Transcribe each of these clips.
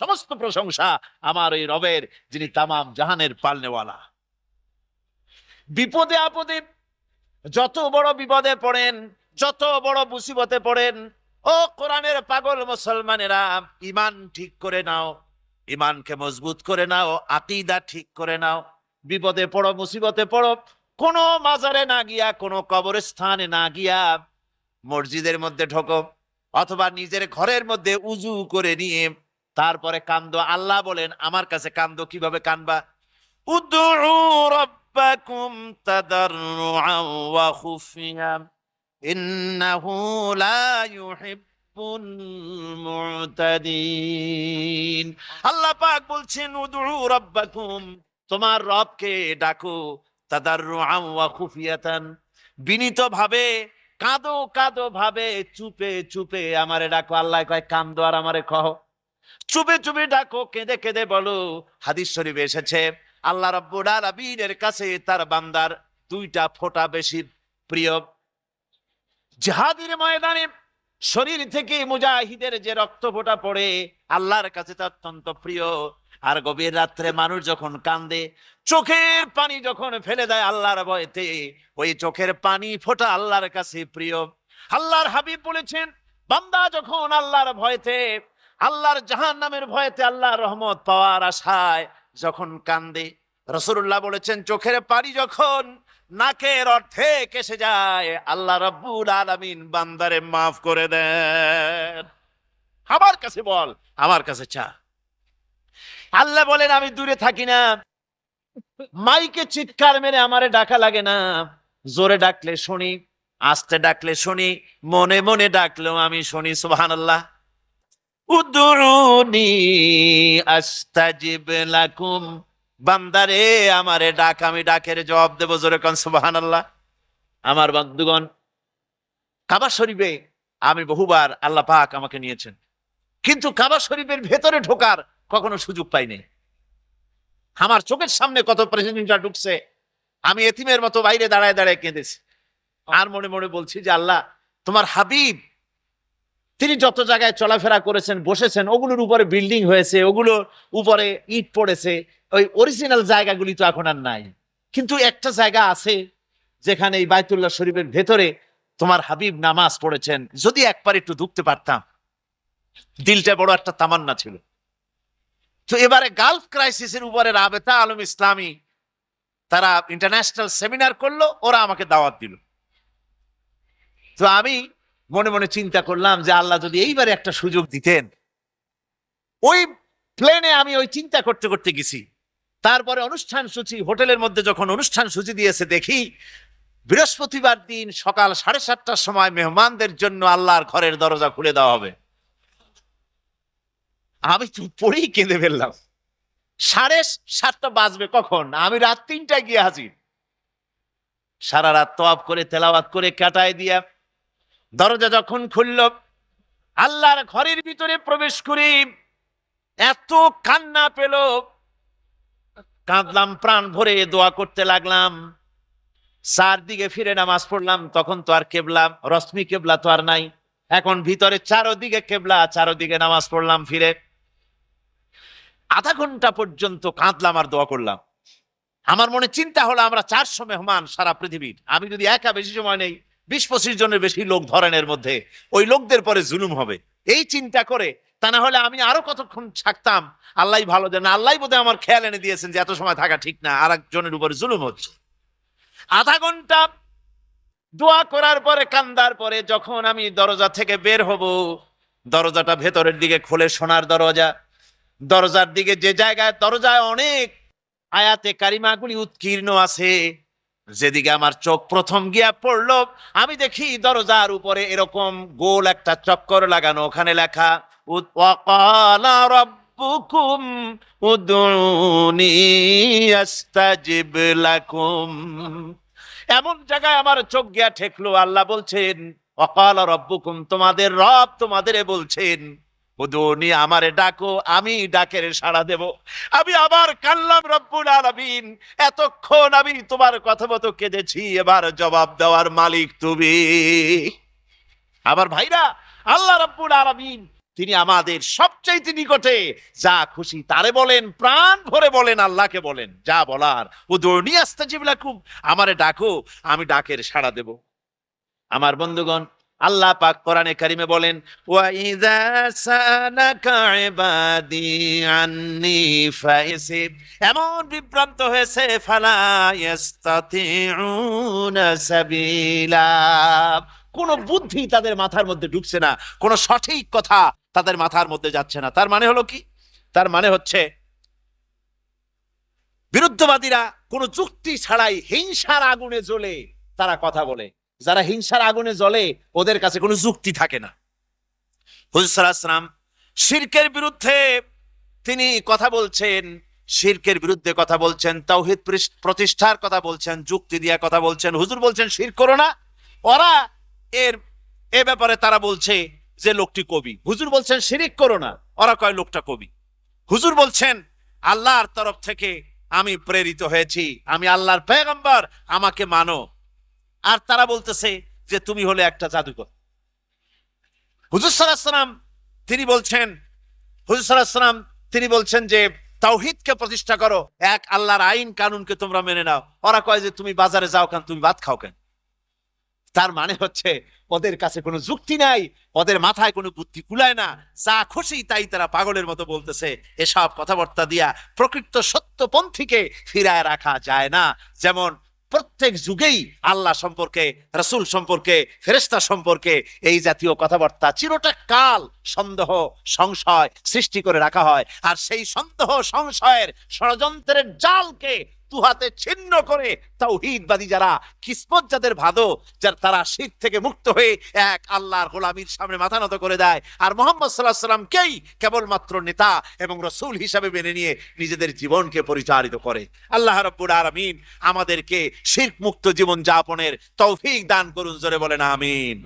সমস্ত প্রশংসা আমার এই রবের, যিনি তামাম জাহানের পালনেওয়ালা। বিপদে আপদে যত বড় বিপদে পড়েন, যত বড় মুসিবতে পড়েন, ও কোরআনের পাগল মুসলমানেরা ইমান ঠিক করে নাও ইমানকে মজবুত করে নাও, আকিদা ঠিক করে নাও। বিপদে পড়ো, মুসিবতে পড়ো, কোনো মাজারে না গিয়া, কোনো কবরস্থানে না গিয়া মসজিদের মধ্যে ঢোকো। অথবা নিজের ঘরের মধ্যে উজু করে নিয়ে তারপরে কান্দো। আল্লাহ বলেন, আমার কাছে কান্দো কীভাবে কানবা? আল্লাহ পাক বলছেন তোমার রবকে ডাকো ওয়া খুফিয়াতান। বিনীতভাবে কাঁদো কাঁদো ভাবে, চুপে চুপে আমারে ডাকো। আল্লাহ কয় কান্দো আর আমারে কহ। চুপে চুপে ডাকো, কেঁদে কেঁদে বলো, হাদিস শরীফে এসেছে। আল্লাহ রাব্বুল আলামিনের কাছে তার বান্দার দুইটা ফোঁটা বেশি প্রিয়। জিহাদের ময়দানে শরীর থেকে মুজাহিদের যে রক্ত ফোঁটা পড়ে, আল্লাহর কাছে তা অত্যন্ত প্রিয়। আর গভীর রাত্রে মানুষ যখন কান্দে, চোখের পানি যখন ফেলে দেয় আল্লাহর ভয়তে, ওই চোখের পানি ফোটা আল্লাহর কাছে প্রিয়। আল্লাহর হাবিব বলেছেন, বান্দা যখন আল্লাহর ভয়তে, আল্লাহর জাহান নামের ভয়তে আল্লাহর রহমত পাওয়ার আশায় যখন কান্দে রসুল্লাহ বলেছেন, চোখের পানি যখন নাকের অর্থে কেসে যায়, আল্লাহ রব্বুল আলামিন বান্দারে মাফ করে দেন। আমার কাছে বল, আমার কাছে চা। আল্লাহ বলেন, আমি দূরে থাকি না। মাইকে চিৎকার মেরে আমারে ডাকা লাগে না। জোরে ডাকলে শুনি, আস্তে ডাকলে শুনি, মনে মনে ডাকলেও আমি শুনি আস্তাজিব লাকুম। বান্দারে, আমারে ডাক, আমি ডাকের জবাব দেব জোরে কোন, সুবহানাল্লাহ। আমার বন্ধুগণ, কাবা শরীফে আমি বহুবার আল্লাহ পাক আমাকে নিয়েছেন। কিন্তু কাবা শরীফের ভেতরে ঢোকার কখনো সুযোগ পাইনি। আমার চোখের সামনে কত প্রেসিডেন্টরা ঢুকছে, আমি এতিমের মতো বাইরে দাঁড়ায় দাঁড়ায় কেঁদেছি। আর মনে মনে বলছি যে আল্লাহ, তোমার হাবিব, তিনি যত জায়গায় চলাফেরা করেছেন, বসেছেন, ওগুলোর উপরে বিল্ডিং হয়েছে ওগুলোর উপরে ইট পড়েছে, ওই অরিজিনাল জায়গাগুলি তো এখন আর নাই। কিন্তু একটা জায়গা আছে, যেখানে এই বাইতুল্লাহ শরীফের ভেতরে তোমার হাবিব নামাজ পড়েছেন। যদি একবার একটু ঢুকতে পারতাম, দিলটা বড় একটা তামান্না ছিল। তো এবারে গালফ ক্রাইসিসের উপরে রাবেতা আলম ইসলামী তারা ইন্টারন্যাশনাল সেমিনার করল, ওরা আমাকে দাওয়াত দিল। তো আমি মনে মনে চিন্তা করলাম যে আল্লাহ যদি এইবারে একটা সুযোগ দিতেন, ওই প্লেনে আমি ওই চিন্তা করতে করতে গেছি। তারপরে অনুষ্ঠান সূচি, হোটেলের মধ্যে যখন অনুষ্ঠান সূচি দিয়েছে দেখি, বৃহস্পতিবার দিন সকাল সাড়ে সাতটার সময় মেহমানদের জন্য আল্লাহর ঘরের দরজা খুলে দেওয়া হবে। আমি তো পড়েই কেঁদে ফেললাম। সাড়ে সাতটা বাজবে কখন? আমি রাত তিনটায় গিয়ে হাজির। সারা রাত তোয়াব করে, তেলাওয়াত করে, কাটায় দিয়া দরজা যখন খুলল, আল্লাহর ঘরের ভিতরে প্রবেশ করি, এত কান্না পেল। কাঁদলাম, প্রাণ ভরে দোয়া করতে লাগলাম। চারদিকে ফিরে নামাজ পড়লাম, তখন তো আর কেবলা, রশ্মি কেবলা তো আর নাই। এখন ভিতরে চারোদিকে কেবলা, চারোদিকে নামাজ পড়লাম, ফিরে আধা ঘণ্টা পর্যন্ত কাঁদলাম আর দোয়া করলাম। আমার মনে চিন্তা হলো, আমরা চারশো মেহমান সারা পৃথিবীর। আমি যদি একা বেশি সময় নেই, বিশ পঁচিশ জনের বেশি লোক ধরেনের মধ্যে, ওই লোকদের পরে জুলুম হবে। এই চিন্তা করে, তা না হলে আমি আরও কতক্ষণ থাকতাম আল্লাহ ভালো জানে আল্লাহ বোধহয় আমার খেয়াল এনে দিয়েছেন যে এত সময় থাকা ঠিক না আর একজনের উপরে জুলুম হচ্ছে। আধা ঘণ্টা দোয়া করার পরে, কান্দার পরে যখন আমি দরজা থেকে বের হব, দরজাটা ভেতরের দিকে খুলে, সোনার দরজা দরজার দিকে যে জায়গায় দরজায় অনেক আয়াতে কারিমাগুলি উৎকীর্ণ আছে, যেদিকে আমার চোখ প্রথম গিয়া পড়ল, আমি দেখি দরজার উপরে এরকম গোল একটা চক্কর লাগানো, ওখানে লেখা এমন জায়গায় আমার চোখ গিয়া ঠেকলো, আল্লাহ বলছেন অকাল রব্বুকুম, তোমাদের রব তোমাদের বলছেন। উদুনি আমারে ডাকো, আমি ডাকের সাড়া দেব। আমি আবার কাল্লাম রব্বুল আলামিন। এতক্ষণ আমি তোমার কথা মতো কেঁদেছি, এবার জবাব দেওয়ার মালিক তুমি। আমার ভাইরা, আল্লাহ রব্বুল আলামিন, তিনি আমাদের সবচাইতে নিকটে যা খুশি তারে বলেন, প্রাণ ভরে বলেন, আল্লাহকে বলেন, যা বলার। ও দৌড়ি আসতে জিবলাকুম আমারে ডাকো, আমি ডাকের সাড়া দেব। আমার বন্ধুগণ আল্লাহ পাক কোরআনে কারিমে বলেন এমন বিভ্রান্ত হয়েছে, ফালা কোন বুদ্ধি তাদের মাথার মধ্যে ঢুকছে না, কোন সঠিক কথা তাদের মাথার মধ্যে যাচ্ছে না। তার মানে হলো কি? তার মানে হচ্ছে, বিরুদ্ধবাদীরা কোনো যুক্তি ছাড়াই হিংসার আগুনে জ্বলে তারা কথা বলে। যারা হিংসার আগুনে জ্বলে, ওদের কাছে কোনো যুক্তি থাকে না। হুজুরাম শিরকের বিরুদ্ধে তিনি কথা বলছেন, শিরকের বিরুদ্ধে কথা বলছেন, তাওহিদ প্রতিষ্ঠার কথা বলছেন, যুক্তি দিয়া কথা বলছেন। হুজুর বলছেন, শির করো না। ওরা এর, এ ব্যাপারে তারা বলছে যে, লোকটি কবি। হুজুর বলছেন, শিরিক করো না। ওরা কয়, লোকটা কবি। হুজুর বলছেন, আল্লাহর তরফ থেকে আমি প্রেরিত হয়েছি। আমি আল্লাহর পেগম্বর, আমাকে মানো। আর তারা বলতেছে যে তুমি হলে একটা জাদুকর। হুজুর সাল্লাম তিনি বলছেন, হুজুর সাল্লাম তিনি বলছেন যে, তাওহিদকে প্রতিষ্ঠা করো, এক আল্লাহর আইন কানুনকে তোমরা মেনে নাও। ওরা কয় যে, তুমি বাজারে যাও কেন, তুমি ভাত খাও কেন? তার মানে হচ্ছে, ওদের কাছে কোনো যুক্তি নাই, ওদের মাথায় কোনো বুদ্ধি কুলায় না। যা খুশি তাই তারা পাগলের মতো বলতেছে। এসব কথাবার্তা দিয়া প্রকৃত সত্যপন্থীকে ফিরায় রাখা যায় না। যেমন প্রত্যেক যুগেই আল্লাহ সম্পর্কে, রসুল সম্পর্কে ফেরেস্তা সম্পর্কে এই জাতীয় কথাবার্তা চিরটা কাল সন্দেহ, সংশয় সৃষ্টি করে রাখা হয়। আর সেই সন্দেহ, সংশয়ের ষড়যন্ত্রের জালকে তুহাতে ছিন্ন করে তাওহীদবাদী যারা কিসমত যাদের ভাদো, যার তারা শীত থেকে মুক্ত হয়ে এক আল্লাহর গোলামীর সামনে মাথা নত করে দেয়। আর মোহাম্মদ সাল্লাহ সাল্লামকেই কেবলমাত্র নেতা এবং রসুল হিসাবে মেনে নিয়ে নিজেদের জীবনকে পরিচালিত করে। আল্লাহ রব্বুল আলমিন আমাদেরকে শির্ক মুক্ত জীবন যাপনের তৌফিক দান করুন, জোরে বলেন, আমিন।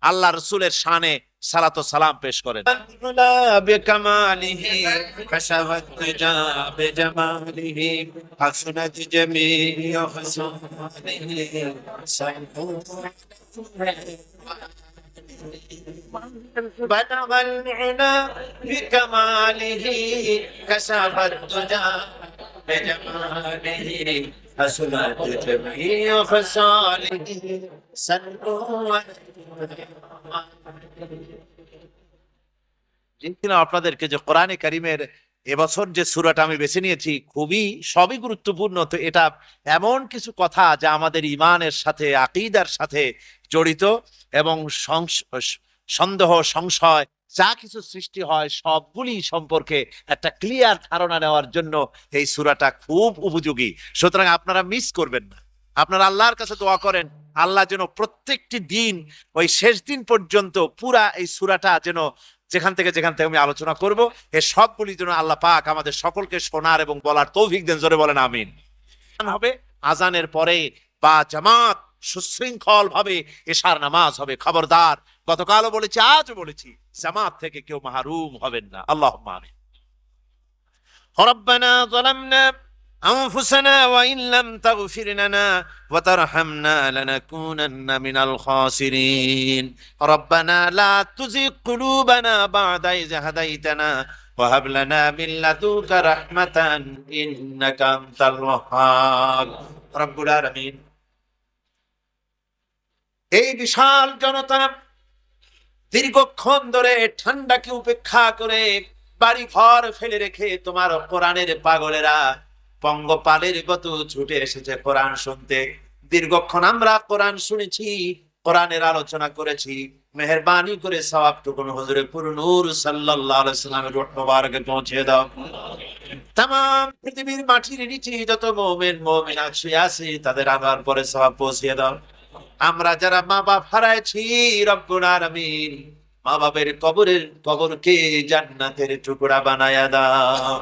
আল্লাহ রসুলের শানে সালাত ও সালাম পেশ করেন بكماله كشف الدجى بجماله حسنت جميع خصاله بلغ العلا بكماله كشف الدجى بجماله حسنت جميع خصاله سنوا আপনাদেরকে যে কোরআনে কারিমের এবছর যে সুরাটা আমি বেছে নিয়েছি, খুবই, সবই গুরুত্বপূর্ণ। তো এটা এমন কিছু কথা যা আমাদের ইমানের সাথে, আকিদার সাথে জড়িত এবং সন্দেহ, সংশয়, যা কিছু সৃষ্টি হয়, সবগুলি সম্পর্কে একটা ক্লিয়ার ধারণা নেওয়ার জন্য এই সুরাটা খুব উপযোগী। সুতরাং আপনারা মিস করবেন না। আপনারা আল্লাহর কাছে দোয়া করেন আল্লাহ যেন প্রত্যেকটি দিন ওই শেষ দিন পর্যন্ত পুরা এই সুরাটা যেন যেখান থেকে যেখান থেকে আমি আলোচনা করব এ সবগুলি যেন আল্লাহ পাক আমাদের সকলকে শোনার এবং বলার তৌফিক দেন জোরে বলেন আমিন হবে আজানের পরে বা জামাত সুশৃঙ্খল ভাবে এশার নামাজ হবে খবরদার গতকালও বলেছি আজও বলেছি জামাত থেকে কেউ মাহরুম হবেন না আল্লাহ আমিন ربنا ظلمنا أنفسنا وإن لم تغفر لنا وترحمنا لنكونن من الخاسرين ربنا لا تزغ قلوبنا بعد إذ هديتنا وهب لنا من لدنك رحمة إنك أنت الوهاب رب العالمين এই বিশাল জনতা দীর্ঘক্ষণ ধরে ঠান্ডাকে উপেক্ষা করে বাড়ি ঘর ফেলে রেখে তোমার কোরআনের পাগলেরা পঙ্গপালের গত ছুটে এসেছে কোরআন শুনতে। দীর্ঘক্ষণ আমরা কোরআন শুনেছি, কোরআনের আলোচনা করেছি, মেহরবানি করে সওয়াবটুকুন হুজুরে পুরনুর আলাইহি মোবারকে পৌঁছে দাও। তাম পৃথিবীর মাটির নিচে যত মুমিন মুমিনাত শুয়ে আছে, তাদের আনার পরে সওয়াব পৌঁছে দাও। আমরা যারা মা বাপ হারাইছি, রব্বুল আলামিন মা বাপের কবরের কবর কবরকে জান্নাতের টুকরা বানায়া দাও।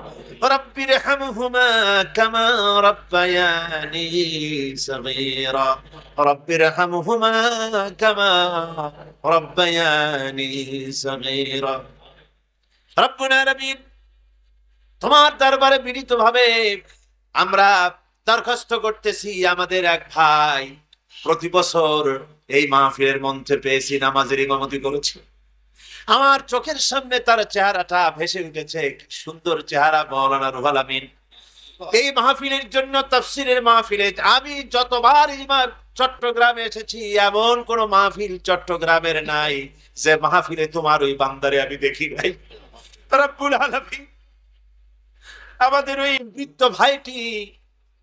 রব্বির হামহুমা কামা রব্বায়ানি সগীরা। রব্বির হামহুমা কামা রব্বায়ানি সগীরা। রব্বুল আলামিন তোমার দরবারে বিনীতভাবে আমরা দরখাস্ত করতেছি আমাদের এক ভাই। প্রতি বছর এই মাহফিলের মঞ্চে পেয়েছি নামাজের ইমামতি করেছি। আমার চোখের সামনে তার চেহারাটা ভেসে উঠেছে। সুন্দর চেহারা, মৌলানা রুহাল আমিন। এই মাহফিলের জন্য, তাফসিরের মাহফিলে আমি যতবার মা- চট্টগ্রামে এসেছি, এমন কোন মাহফিল চট্টগ্রামের নাই যে মাহফিলে তোমার ওই বান্দারে আমি দেখি নাই। রব্বুল আলামিন। আমাদের ওই বৃদ্ধ ভাইটি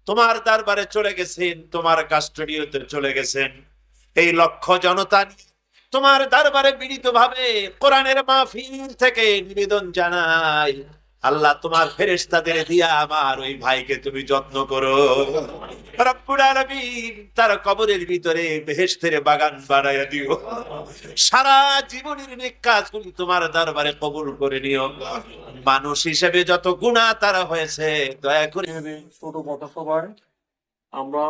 তোমার দরবারে চলে গেছেন, তোমার কাস্টডিওতে চলে গেছেন। এই লক্ষ জনতা নিয়ে তোমার দরবারে বিনীত ভাবে কোরআনের মাহফিল থেকে নিবেদন জানাই। আল্লাহ তোমার ফেরেশতাদের দিয়া আমার ওই ভাইকে তুমি যত্ন করো। তার কবরের ভিতরে বেহেশতের বাগান বানাইয়া দিও। সারা জীবনের কাজগুলি তোমার দরবারে কবুল করে নিও। মানুষ হিসেবে যত গুণা তারা হয়েছে, দয়া করে ছোট পথসভায় আমরা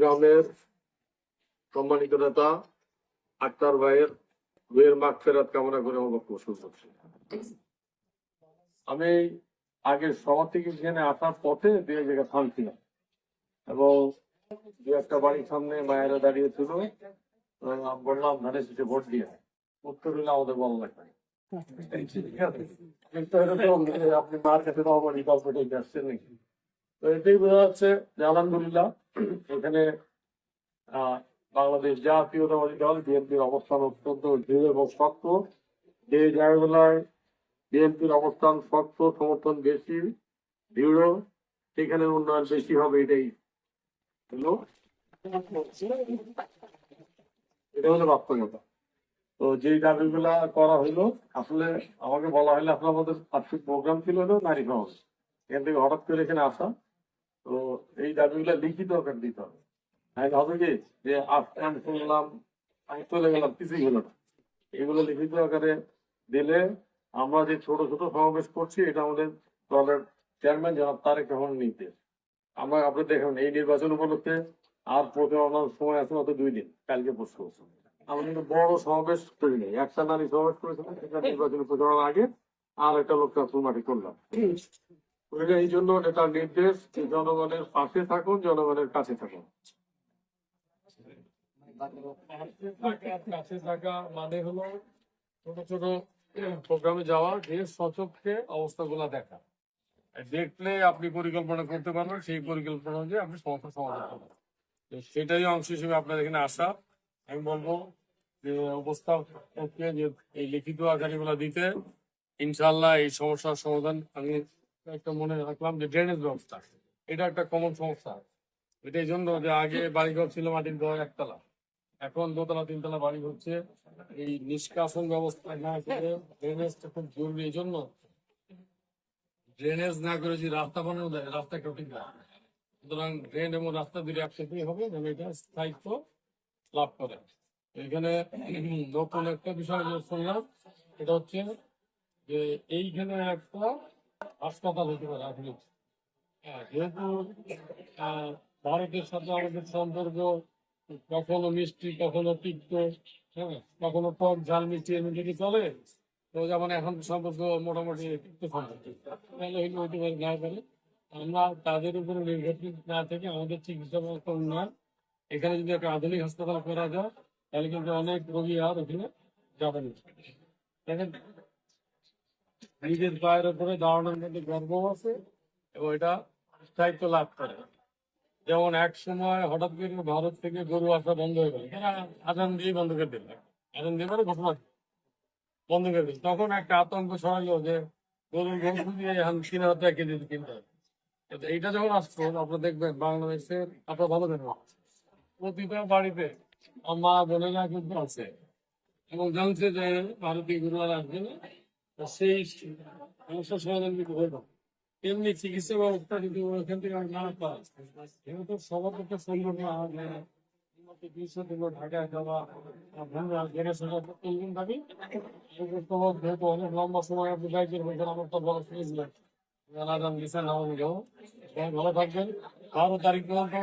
গ্রামের সম্মানিত নেতা, আক্তার ভাইয়ের দুয়ের মাঠ ফেরাত কামনা করে আমার বক্তব্য শুরু করছি। আমি আগে সভা থেকে এখানে আসার পথে দু এক জায়গায় থামছিলাম এবং দু একটা বাড়ির সামনে মায়েরা দাঁড়িয়ে ছিল। বললাম ধানে শেষে ভোট দিয়ে উত্তর দিলে আমাদের বলা লাগবে আপনি মার কাছে আসছেন নাকি? তো এটাই বোঝা যাচ্ছে যে, আলহামদুলিল্লাহ, এখানে বাংলাদেশ জাতীয়তাবাদী দল, বিএনপির অবস্থান অত্যন্ত দৃঢ় এবং শক্ত। যে জায়গাগুলায় বিএনপির অবস্থান শক্ত, সমর্থন বেশি, দৃঢ়। সেখানে উন্নয়ন বেশি হবে এটাই। হলো এটা হলো বাস্তবতা। তো যে দাবিগুলা করা হইল আসলে আমাকে বলা হলো আসলে আমাদের আর্থিক প্রোগ্রাম ছিল হলো নারী সমাজ এখান থেকে হঠাৎ করে এখানে আসা। তো এই দাবিগুলা লিখিত আকার দিতে হবে। আমি ভাবি কি যে এগুলো লিখিত আকারে দিলে আমরা যে ছোট ছোট সমাবেশ করছি, এটা আমাদের দলের চেয়ারম্যান জনাব তারেক রহমান নির্দেশ আমরা আপনি দেখুন এই নির্বাচন উপলক্ষে আর প্রচারণার সময় আছে মাত্র দুই দিন, কালকে পরশু আমরা কিন্তু বড় সমাবেশ করি নাই একটা নারী সমাবেশ করেছিলাম, সেটা নির্বাচনী প্রচারণার আগে, আর একটা লোক মাটি করলাম। এই জন্য এটা নির্দেশ জনগণের পাশে থাকুন, জনগণের কাছে থাকুন। মানে হলো ছোট ছোট প্রোগ্রামে যাওয়া অবস্থাগুলো দেখা। দেখলে আপনি পরিকল্পনা করতে পারবেন, সেই পরিকল্পনা অনুযায়ী আপনি সমস্যা সমাধান করবেন সেটাই অংশ হিসেবে আপনার এখানে আসা। আমি বলব যে উপস্থাপককে যে এই লিখিত আকারে দিতে ইনশাল্লাহ এই সমস্যার সমাধান আমি একটা মনে রাখলাম যে ড্রেনেজ ব্যবস্থা, এটা একটা কমন সমস্যা। এটা এই জন্য যে আগে বাড়িঘর ছিল, মাটির ঘর একতলা। এখন দোতলা তিনতলা বাড়ি হচ্ছে। এই নিষ্কাশন ব্যবস্থা না করে ড্রেনেজটা খুব জরুরি এই জন্য ড্রেনেজ না করে যদি রাস্তা বানানো যায় রাস্তা কেউ ঠিক না। সুতরাং ড্রেন এবং রাস্তা দুটো একসাথেই হবে যেন এটা স্থায়িত্ব লাভ করে। এখানে নতুন একটা বিষয় যে শুনলাম এটা হচ্ছে যে এইখানে একটা হাসপাতাল হতে পারে আধুনিক হ্যাঁ, যেহেতু ভারতের সাথে আমাদের সম্পর্ক কখনো মিষ্টি, কখনো তিক্ত হ্যাঁ কখনো টক ঝাল, মিষ্টি এর মধ্যে দিয়ে চলে, তো যেমন এখন সম্পর্ক মোটামুটি তিক্ত সম্পর্ক। না পারে আমরা তাদের উপরে নির্ভরশীল না থেকে আমাদের চিকিৎসা ব্যবস্থা উন্নয়ন। এখানে যদি একটা আধুনিক হাসপাতাল করা যায়, তাহলে কিন্তু অনেক রোগী আর ওখানে যাবেন দেখেন, নিজের পায়ের উপরে দাঁড়ানোর মধ্যে গর্ব আছে এবং এটা স্থায়িত্ব লাভ করে। যেমন এক সময় হঠাৎ করে ভারত থেকে গরু আসা বন্ধ হয়ে গেল। আজান দিয়ে বন্ধ করে দিল। আজান দিয়ে মানে ঘোষণা বন্ধ করে দিল। তখন একটা আতঙ্ক ছড়ালো যে গরুর গোস্ত দিয়ে এখন তিন হাজার টাকা কেজি কিনতে হবে। এইটা যখন আসতো আপনারা দেখবেন বাংলাদেশের আপনারা ভালো দেখবেন প্রতিটা বাড়িতে মা বোনেরা কিন্তু আছে। এবং জানছে যে ভারতীয় গরু আসবে না। সেই সমস্যার সমাধান কিন্তু হইল এমনি চিকিৎসা ব্যবস্থা কিন্তু ওখান থেকে না পাওয়া যেহেতু সবার পক্ষে সম্ভব না। সেক্ষেত্রে যেহেতু অনেক লম্বা সময় তো বড় ভালো থাকবেন। তারিখ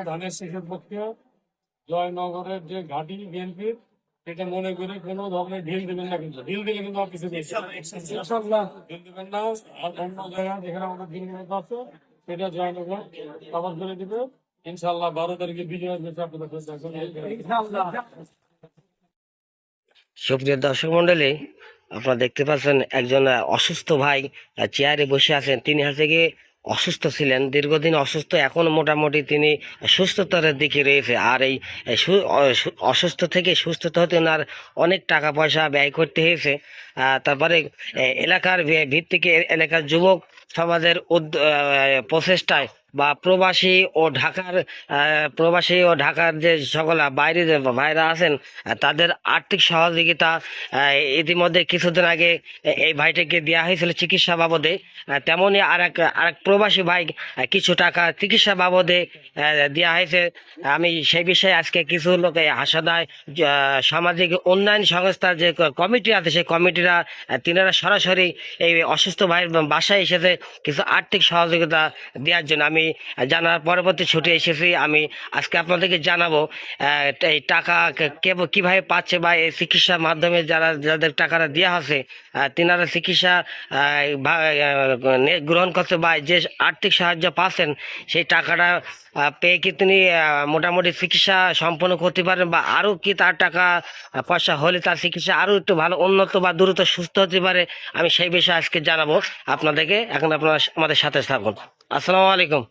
ধানের শেষের পক্ষে জয়নগরের যে ঘাটি বিএনপির সেটা মনে করে কোনো ধরনের ঢিল দিবেন না কিন্তু। ঢিল দিলে কিন্তু আর কিছু ঢিল দিবেন না। আর অন্য জায়গায় যেখানে আমাদের দিন আছে সেটা আবার করে দিবে। ইনশাল্লাহ বারো তারিখে আপনাদের সুপ্রিয় দর্শক মন্ডলী আপনারা দেখতে পাচ্ছেন একজন অসুস্থ ভাই চেয়ারে বসে আছেন। তিনি হচ্ছে গিয়ে অসুস্থ ছিলেন। দীর্ঘদিন অসুস্থ, এখন মোটামুটি তিনি সুস্থতার দিকে রয়েছে। আর এই অসুস্থ থেকে সুস্থতা হতে ওনার অনেক টাকা পয়সা ব্যয় করতে হয়েছে। তারপরে এলাকার ভিত্তিকে এলাকার যুবক সমাজের প্রচেষ্টায় বা প্রবাসী ও ঢাকার প্রবাসী ও ঢাকার যে সকল বাইরে যে ভাইরা আছেন তাদের আর্থিক সহযোগিতা ইতিমধ্যে কিছুদিন আগে এই ভাইটাকে দেওয়া হয়েছিল চিকিৎসা বাবদে। তেমনই আর এক আর এক প্রবাসী ভাই কিছু টাকা চিকিৎসা বাবদে দেওয়া হয়েছে। আমি সেই বিষয়ে আজকে কিছু লোক হাসাদায় সামাজিক উন্নয়ন সংস্থার যে কমিটি আছে, সেই কমিটিরা তিনারা সরাসরি এই অসুস্থ ভাইয়ের বাসায় এসেছে কিছু আর্থিক সহযোগিতা দেওয়ার জন্য। আমি জানার পরবর্তী ছুটে এসেছি, আমি আজকে আপনাদেরকে জানাব এই টাকা কে- কে- কীভাবে পাচ্ছে বা এই চিকিৎসার মাধ্যমে যারা, যাদের টাকাটা দেওয়া হচ্ছে তিনারা চিকিৎসা গ্রহণ করতে বা যে আর্থিক সাহায্য পাচ্ছেন, সেই টাকাটা পেয়ে কি তিনি মোটামুটি চিকিৎসা সম্পন্ন করতে পারেন বা আরও কি তার টাকা পয়সা হলে তার চিকিৎসা আরও একটু ভালো, উন্নত বা দ্রুত সুস্থ হতে পারে, আমি সেই বিষয়ে আজকে জানাব। আপনাদেরকে এখন আপনারা আমাদের সাথে থাকুন। আসসালামু আলাইকুম।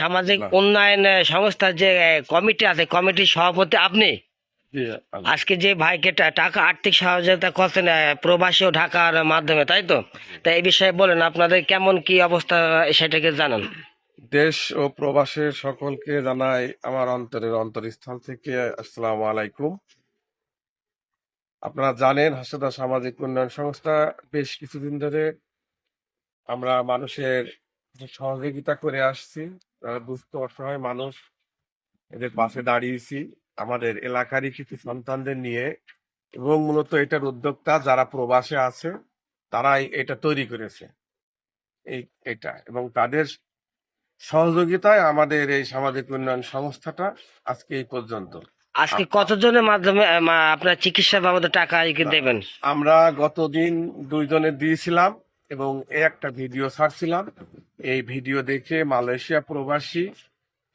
সামাজিক উন্নয়ন সংস্থার যে কমিটি আছে কমিটির সভাপতি আপনি? আজকে যে ভাইকে টাকা আর্থিক সহযোগিতা করছেন প্রবাসী ও ঢাকার মাধ্যমে তাই তো? তা এই বিষয়ে বলেন আপনাদের কেমন কি অবস্থা সেটাকে জানান। দেশ ও প্রবাসের সকলকে জানাই আমার অন্তরের অন্তরস্থল থেকে আসসালামু আলাইকুম। আপনারা জানেন হাসদা সামাজিক উন্নয়ন সংস্থা বেশ কিছুদিন ধরে আমরা মানুষের সহযোগিতা করে আসছি তারা দুস্থ অসহায় মানুষ। এদের পাশে দাঁড়িয়েছি। আমাদের এলাকারই কিছু সন্তানদের নিয়ে এবং মূলত এটার উদ্যোক্তা যারা প্রবাসে আছে তারাই এটা তৈরি করেছে। এই এটা এবং তাদের সহযোগিতায় আমাদের এই সামাজিক উন্নয়ন সংস্থাটা আজকে এই পর্যন্ত। আজকে কতজনের মাধ্যমে আপনার চিকিৎসা বাবদ টাকা দেবেন? আমরা গতদিন দুইজনে দিয়েছিলাম। এবং একটা ভিডিও ছাড়ছিলাম। এই ভিডিও দেখে মালয়েশিয়া প্রবাসী,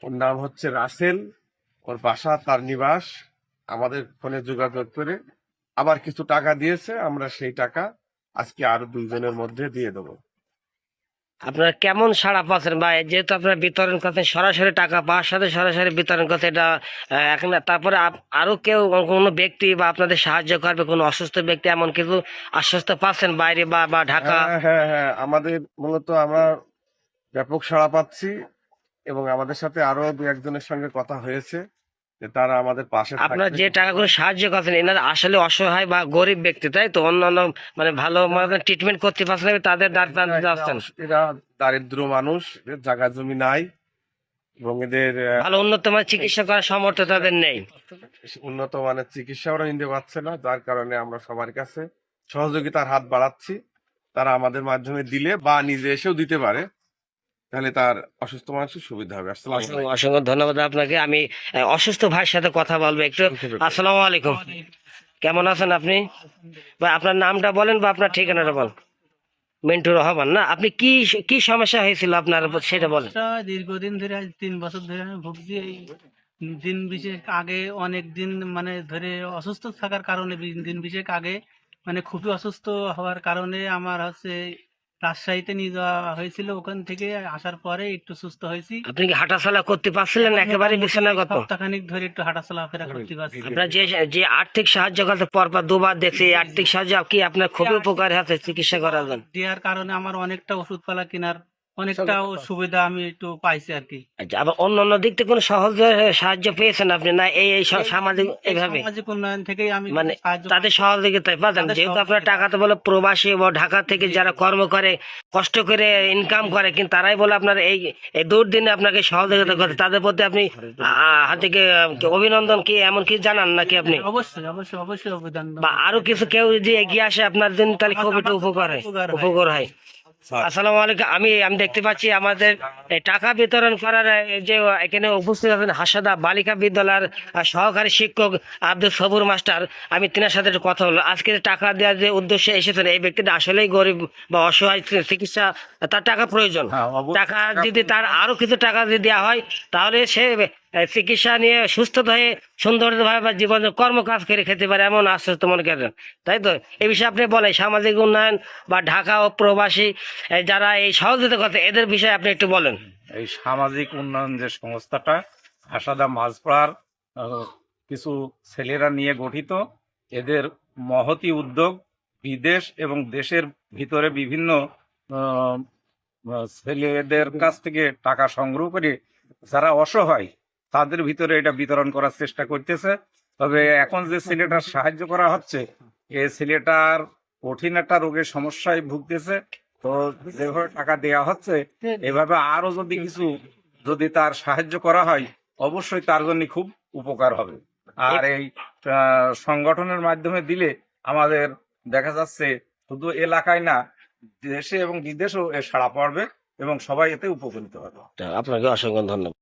ওর নাম হচ্ছে রাসেল। ওর বাসা, তার নিবাস। আমাদের ফোনে যোগাযোগ করে আবার কিছু টাকা দিয়েছে, আমরা সেই টাকা আজকে আরও দুইজনের মধ্যে দিয়ে দেবো। আপনারা কেমন সাড়া পাচ্ছেন? বা যেহেতু আপনারা বিতরণ করছেন সরাসরি টাকা পাওয়ার সাথে সরাসরি বিতরণ করতে এটা এখন তারপরে আপ- আরও কেউ কোনো ব্যক্তি বা আপনাদের সাহায্য করবে, কোনো অসুস্থ ব্যক্তি এমন কিছু আশ্বস্ত পাচ্ছেন বাইরে বা বা ঢাকা? হ্যাঁ হ্যাঁ হ্যাঁ আমাদের মূলত আমরা ব্যাপক সাড়া পাচ্ছি এবং আমাদের সাথে আরও দু একজনের সঙ্গে কথা হয়েছে। যে তারা আমাদের পাশে আপনারা। যে টাকাগুলো সাহায্য করছেন এনারা আসলে অসহায় বা গরিব ব্যক্তি তাই তো? অন্যান্য মানে ভালো মানে ট্রিটমেন্ট করতে পারছেন তাদের দাঁড় এরা- দারিদ্র মানুষ জায়গা জমি নাই এবং এদের ভালো উন্নত মানের চিকিৎসা করার সামর্থ্য তাদের নেই। উন্নত মানের চিকিৎসা ওরা নিতে পারছে না যার কারণে আমরা সবার কাছে সহযোগিতার হাত বাড়াচ্ছি। তারা আমাদের মাধ্যমে দিলে বা নিজে এসেও দিতে পারে। তাহলে তার অসুস্থ মানুষের সুবিধা হবে। আসসালামু অসংখ্য অসংখ্য ধন্যবাদ আপনাকে। আমি অসুস্থ ভাইয়ের সাথে কথা বলব একটু। আসসালামু আলাইকুম। কেমন আছেন আপনি? বা আপনার নামটা বলেন বা আপনার ঠিকানাটা বলেন। মিন্টু রহমান না? আপনি কি কি সমস্যা হয়েছিল আপনার সেটা বলেন। দীর্ঘদিন ধরে তিন বছর ধরে আমি ভুগছি। এই দিন বিশেষ আগে অনেক দিন মানে ধরে অসুস্থ থাকার কারণে দিন বিশেষ আগে মানে খুবই অসুস্থ হওয়ার কারণে আমার হচ্ছে রাজশাহীতে নিয়ে যাওয়া হয়েছিল ওখান থেকে আসার পরে একটু সুস্থ হয়েছি। আপনি কি হাঁটাচলা করতে পারছিলেন একেবারে বিছানাগত সপ্তাহখানিক ধরে একটু হাঁটাচলা ফেরা করতে পারছি। আপনার যে যে আর্থিক সাহায্য করতে পরপর দুবার দেখছি আর্থিক সাহায্য কি আপনার খুবই উপকার হয়েছে চিকিৎসা করার জন্য? দেওয়ার কারণে আমার অনেকটা ওষুধপালা কেনার অনেকটা সুবিধা আমি একটু পাইছি আর কি। আচ্ছা, আবার দিক থেকে কোনো সহজ সাহায্য পেয়েছেন আপনি? না এই এই সামাজিক এইভাবে সামাজিক উন্নয়ন থেকেই আমি মানে তাদের সহযোগিতায় যেহেতু আপনার টাকা তো বলে প্রবাসী বা ঢাকা থেকে যারা কর্ম করে কষ্ট করে ইনকাম করে কিন্তু তারাই বলে আপনার এই এই দুর্দিনে আপনাকে সহযোগিতা করে তাদের প্রতি আপনি হাতিকে অভিনন্দন কি? এমন কি জানান নাকি আপনি? অবশ্যই অবশ্যই অবশ্যই অবদান বা আরও কিছু কেউ যদি এগিয়ে আসে আপনার জন্য তাহলে খুব একটু উপকার হয়। উপকার হয়। আসসালামু আলাইকুম। আমি আমি দেখতে পাচ্ছি আমাদের টাকা বিতরণ করার যে এখানে উপস্থিত আছেন হাসাদা বালিকা বিদ্যালয়ের সহকারী শিক্ষক আব্দুল সবুর মাস্টার। আমি তিনার সাথে একটু কথা হলো আজকে টাকা দেওয়ার যে উদ্দেশ্যে এসেছেন এই ব্যক্তিটা আসলেই গরিব বা অসহায় চিকিৎসা তার টাকা প্রয়োজন। হ্যাঁ, টাকা যদি তার আরও কিছু টাকা যদি দেওয়া হয় তাহলে সে চিকিৎসা নিয়ে সুস্থ হয়ে, সুন্দরভাবে জীবন কর্মকাজ করে খেতে পারে এমন আশ্বস্ত মনে করেন। তাই তো? এই বিষয়ে আপনি বলেন, সামাজিক উন্নয়ন বা ঢাকা ও প্রবাসী যারা এই সহযোগিতা করতে, এদের বিষয়ে আপনি একটু বলেন। এই সামাজিক উন্নয়ন যে সংস্থাটা হাসাদা মাঝপাড়ার কিছু ছেলেরা নিয়ে গঠিত, এদের মহতি উদ্যোগ বিদেশ এবং দেশের ভিতরে বিভিন্ন ছেলেদের কাছ থেকে টাকা সংগ্রহ করে যারা অসহায় তাদের ভিতরে এটা বিতরণ করার চেষ্টা করতেছে। তবে এখন যে ছেলেটার সাহায্য করা হচ্ছে এই ছেলেটার কঠিন একটা রোগের সমস্যায় ভুগতেছে। তো যেভাবে টাকা দেয়া হচ্ছে, এভাবে আরও যদি কিছু যদি তার সাহায্য করা হয়, অবশ্যই তার জন্য খুব উপকার হবে। আর এই সংগঠনের মাধ্যমে দিলে আমাদের দেখা যাচ্ছে শুধু এলাকায় না, দেশে এবং বিদেশেও এর সাড়া পড়বে এবং সবাই এতে উপকৃত হবে। আপনাকে অসংখ্য ধন্যবাদ।